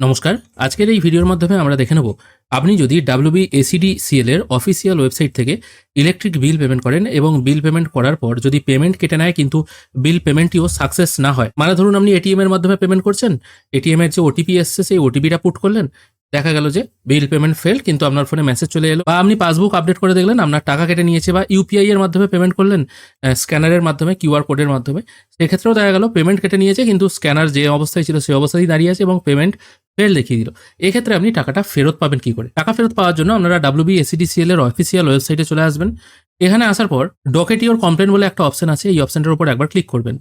নমস্কার। আজকের এই ভিডিওর মাধ্যমে আমরা দেখে নেব, আপনি যদি ডাব্লিউবি এসিডি এর অফিসিয়াল ওয়েবসাইট থেকে ইলেকট্রিক বিল পেমেন্ট করেন এবং বিল পেমেন্ট করার পর যদি পেমেন্ট কেটে নেয় কিন্তু বিল পেমেন্টটিও সাকসেস না হয় মানে ধরুন আপনি এটিএম এর মাধ্যমে পেমেন্ট করছেন এটিএম এর যে ওটিপি এসছে সেই ওটিপিটা পুট করলেন, দেখা গেল যে বিল পেমেন্ট ফেল কিন্তু আপনার ফোনে মেসেজ চলে এলো বা আপনি পাসবুক আপডেট করে দেখলেন, আপনার টাকা কেটে নিয়েছে বা ইউপিআই এর মাধ্যমে পেমেন্ট করলেন স্ক্যানারের মাধ্যমে কিউআর কোডের মাধ্যমে, সেক্ষেত্রেও দেখা গেল পেমেন্ট কেটে নিয়েছে, কিন্তু স্ক্যানার যে অবস্থায় ছিল সেই অবস্থাতেই দাঁড়িয়ে আছে এবং পেমেন্ট ফেল দেখিয়ে দিল। এক্ষেত্রে আপনি টাকাটা ফেরত পাবেন কি করে? টাকা ফেরত পাওয়ার জন্য আপনারা ডাব্লিউবি এসিডিসিএল এর অফিসিয়াল ওয়েবসাইটে চলে আসবেন। এখানে আসার পর ডকেটিওর কমপ্লেন বলে একটা অপশন আছে, এই অপশনটার উপর একবার ক্লিক করবেন।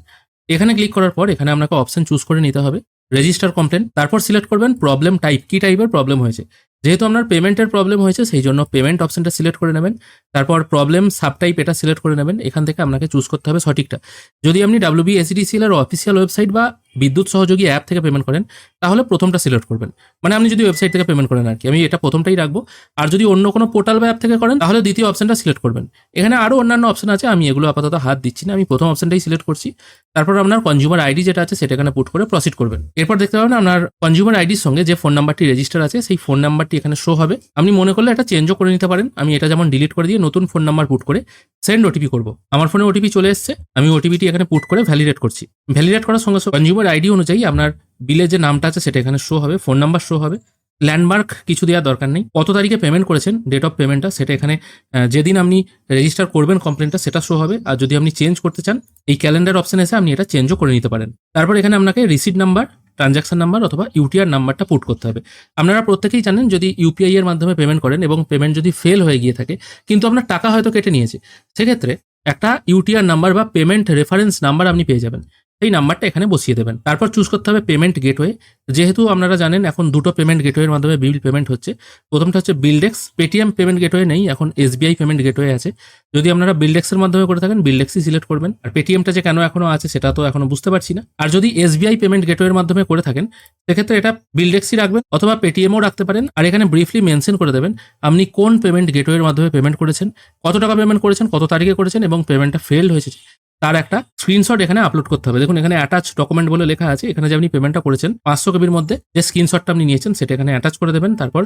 এখানে ক্লিক করার পর এখানে আপনাকে অপশন চুজ করে নিতে হবে। রেজিস্টার কমপ্লেন তারপর সিলেক্ট করবেন প্রবলেম টাইপ কি টাইপের প্রবলেম হয়েছে। যেহেতু আপনার পেমেন্টের প্রবলেম হয়েছে সেই জন্য পেমেন্ট অপশনটা সিলেক্ট করে নেবেন। তারপর প্রবলেম সাব টাইপ এটা সিলেক্ট করে নেবেন। এখান থেকে আপনাকে চুজ করতে হবে সঠিকটা। যদি আপনি ডাব্লিউবি এসিডিসিএল এর অফিসিয়াল ওয়েবসাইট বা বিদ্যুৎ সহযোগী অ্যাপ থেকে পেমেন্ট করেন, তাহলে প্রথমটা সিলেক্ট করবেন। মানে আপনি যদি ওয়েবসাইট থেকে পেমেন্ট করেন আর কি আমি এটা প্রথমটাই রাখব। আর যদি অন্য কোনো পোর্টাল বা অ্যাপ থেকে করেন, তাহলে দ্বিতীয় অপশনটা সিলেক্ট করবেন। এখানে আরও অন্যান্য অপশন আছে, আমি এগুলো আপাতত হাত দিচ্ছি না, আমি প্রথম অপশনটাই সিলেক্ট করছি। তারপর আপনার কনজিউমার আইডি যেটা আছে, সেটা এখানে পুট করে প্রসিড করবেন। এরপর দেখতে পাবেন আপনার কনজিউমার আইডির সঙ্গে যে ফোন নাম্বারটি রেজিস্টার আছে, সেই ফোন নাম্বারটি এখানে শো হবে। আপনি মনে করলে এটা চেঞ্জও করে নিতে পারেন। আমি এটা যেমন ডিলিট করে দিয়ে নতুন ফোন নাম্বার পুট করে সেন্ড ওটিপি করব। আমার ফোনে ওটিপি চলে এসছে। আমি ওটিপিটি এখানে পুট করে ভ্যালিডেট করছি। ভ্যালিডেট করার সঙ্গে সঙ্গে কনজিউমার আইডি অনুযায়ী আপনার বিলে যে নামটা আছে সেটা এখানে শো হবে ফোন নাম্বার শো হবে। ল্যান্ডমার্ক কিছু দেওয়ার দরকার নেই। কত তারিখে পেমেন্ট করেছেন ডেট অফ পেমেন্টটা সেটা এখানে যেদিন আপনি রেজিস্টার করবেন কমপ্লেনটা সেটা শো হবে। আর যদি আপনি চেঞ্জ করতে চান, এই ক্যালেন্ডার অপশন এসে আপনি এটা চেঞ্জও করে নিতে পারেন। তারপর এখানে আপনাকে রিসিট নাম্বার ট্রানজাকশন নাম্বার অথবা ইউটিআর নাম্বারটা পুট করতে হবে। আপনারা প্রত্যেকেই জানেন যদি ইউপিআই এর মাধ্যমে পেমেন্ট করেন এবং পেমেন্ট যদি ফেল হয়ে গিয়ে থাকে, কিন্তু আপনার টাকা হয়তো কেটে নিয়েছে। সেক্ষেত্রে একটা ইউটিআর নাম্বার বা পেমেন্ট রেফারেন্স নাম্বার আপনি পেয়ে যাবেন। এই নাম্বারটা এখানে বসিয়ে দেবেন। তারপর চুজ করতে হবে পেমেন্ট গেটওয়ে যেহেতু আপনারা জানেন এখন দুটো পেমেন্ট গেটওয়ের মাধ্যমে বিল পেমেন্ট হচ্ছে। প্রথমটা হচ্ছে বিলডেক্স পেটিএম পেমেন্ট গেটওয়ে নেই, এখন এসবিআই পেমেন্ট গেটওয়ে আছে। যদি আপনারা বিলডেক্সের মাধ্যমে করে থাকেন বিলডেক্সই সিলেক্ট করবেন। আর পেটিএমটা যে কেন এখনও আছে, সেটা তো এখনও বুঝতে পারছি না। আর যদি এসবিআই পেমেন্ট গেটওয়ের মাধ্যমে করে থাকেন, সেক্ষেত্রে এটা বিলডেক্সই রাখবেন অথবা পেটিএমও রাখতে পারেন। আর এখানে ব্রিফলি মেনশন করে দেবেন, আপনি কোন পেমেন্ট গেটওয়ের মাধ্যমে পেমেন্ট করেছেন, কত টাকা পেমেন্ট করেছেন, কত তারিখে করেছেন এবং পেমেন্টটা ফেল হয়েছে। তার একটা স্ক্রিনশট এখানে আপলোড করতে হবে। দেখুন, এখানে অ্যাটাচ ডকুমেন্ট বলে লেখা আছে। এখানে যে আপনি পেমেন্টটা করেছেন, পাঁচশো কপির মধ্যে যে স্ক্রিনশটটা আপনি নিয়েছেন, সেটা এখানে অ্যাটাচ করে দেবেন। তারপর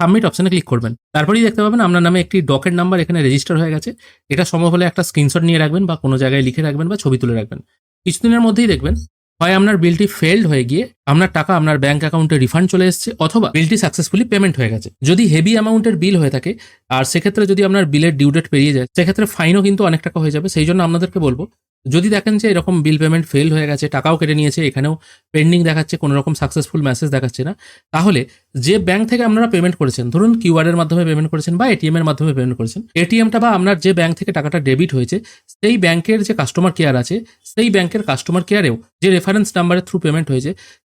সাবমিট অপশনে ক্লিক করবেন। তারপরেই দেখতে পাবেন, আপনার নামে একটি ডকেট নাম্বার এখানে রেজিস্টার হয়ে গেছে। এটা সম্ভব হলে একটা স্ক্রিনশট নিয়ে রাখবেন বা কোনো জায়গায় লিখে রাখবেন বা ছবি তুলে রাখবেন। কিছুদিনের মধ্যেই দেখবেন হয় আপনার বিলটি ফেল্ড হয়ে গিয়ে আপনার টাকা আপনার ব্যাংক অ্যাকাউন্টে রিফান্ড চলে এসেছে অথবা বিলটি সাকসেসফুলি পেমেন্ট হয়ে গেছে। যদি হেভি অ্যামাউন্টের বিল হয়ে থাকে, আর সেক্ষেত্রে যদি আপনার বিলের ডিউ ডেট পেরিয়ে যায়, সেক্ষেত্রে ফাইনও কিন্তু অনেক টাকা হয়ে যাবে। সেই জন্য আপনাদেরকে বলব যদি দেখেন যে এরকম বিল পেমেন্ট ফেল হয়ে গেছে, টাকাও কেটে নিয়েছে, এখানেও পেন্ডিং দেখাচ্ছে কোনো রকম সাকসেসফুল মেসেজ দেখাচ্ছে না, তাহলে যে ব্যাংক থেকে আপনারা পেমেন্ট করেছেন, ধরুন কিউআর এর মাধ্যমে পেমেন্ট করেছেন বা এটিএম এর মাধ্যমে পেমেন্ট করেছেন এটিএমটা বা আপনার যে ব্যাংক থেকে টাকাটা ডেবিট হয়েছে, সেই ব্যাংকের যে কাস্টমার কেয়ার আছে, সেই ব্যাংকের কাস্টমার কেয়ারেও যে রেফারেন্স নাম্বারের থ্রু পেমেন্ট হয়েছে,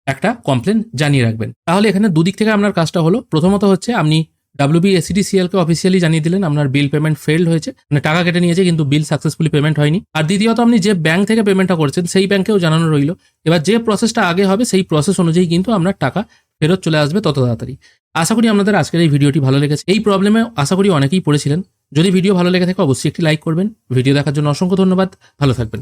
একটা কমপ্লেন জানিয়ে রাখবেন। তাহলে এখানে দুদিক থেকে আপনার কাজটা হলো, প্রথমত হচ্ছে আপনি ডাব্লিউবি এসিডিসিএল কে অফিসিয়ালি জানিয়ে দিলেন, আপনার বিল পেমেন্ট ফেল্ড হয়েছে। মানে টাকা কেটে নিয়েছে, কিন্তু বিল সাকসেসফুলি পেমেন্ট হয়নি। আর দ্বিতীয়ত, আপনি যে ব্যাংক থেকে পেমেন্টটা করছেন, সেই ব্যাংকেও জানানো রইল। এবার যে প্রসেসটা আগে হবে, সেই প্রসেস অনুযায়ী কিন্তু আপনার টাকা ফেরত চলে আসবে তত তাড়াতাড়ি। আশা করি আপনাদের আজকের এই ভিডিওটি ভালো লেগেছে। এই প্রবলেমে আশা করি অনেকেই পড়েছিলেন। যদি ভিডিও ভালো লেগে থাকে, অবশ্যই একটি লাইক করবেন। ভিডিও দেখার জন্য অসংখ্য ধন্যবাদ। ভালো থাকবেন।